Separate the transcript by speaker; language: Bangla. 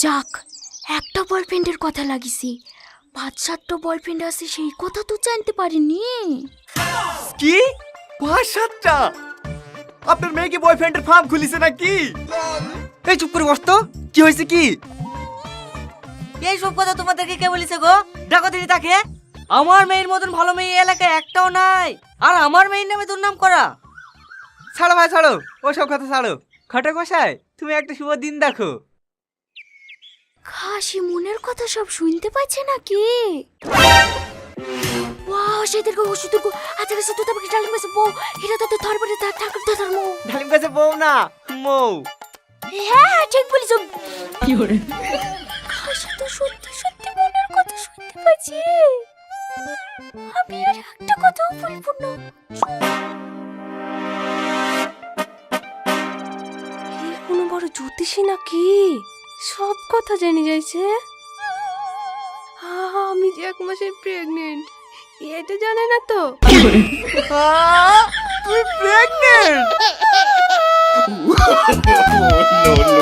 Speaker 1: যাক একটা বয়ফ্রেন্ডের কথা লাগিছি। পাঁচ সাতটা বয়ফ্রেন্ড আছে সেই কথা তো জানতে পারিনি।
Speaker 2: কি? পাঁচ সাতটা আপনার মেয়ে কি বয়ফ্রেন্ডের ফার্ম খুলিছে নাকি? এই চুপ করে বসতো কি হয়েছে কি?
Speaker 3: এই সব কথা তোমাদেরকে কে বলেছে গো? ডাকো দিদি তাকে। আমার মেয়ের মতন ভালো মেয়ে এলাকায় একটাও নাই। আর আমার মেয়ের নামে দুর্নাম করা।
Speaker 2: ছাড়ো ভাই ছাড়ো। ওসব কথা ছাড়ো। খটা কষাই তুমি একটা শুভ দিন দেখো।
Speaker 1: খাসি মনের কথা সব শুনতে পাচ্ছে নাকি? ওয়াও সেদেরকে ওষুধের আচ্ছা তো তবে ডালিম গেছে বউ। এটা তো ধরবরে তার ঠাকুর দাদার মৌ।
Speaker 2: ডালিম গাছে বউ না মৌ।
Speaker 1: হ্যাঁ ঠিক কি খাসি তো সত্যি সত্যি মনের কথা শুনতে পাচ্ছি। আমি আর একটা কথাও বলব না।
Speaker 4: কোনো বড় জ্যোতিষী নাকি? সব কথা জেনে যাইছে? আমি যে এক মাসের প্রেগনেন্ট এটা জানে না তো।
Speaker 2: তুই প্রেগনেন্ট.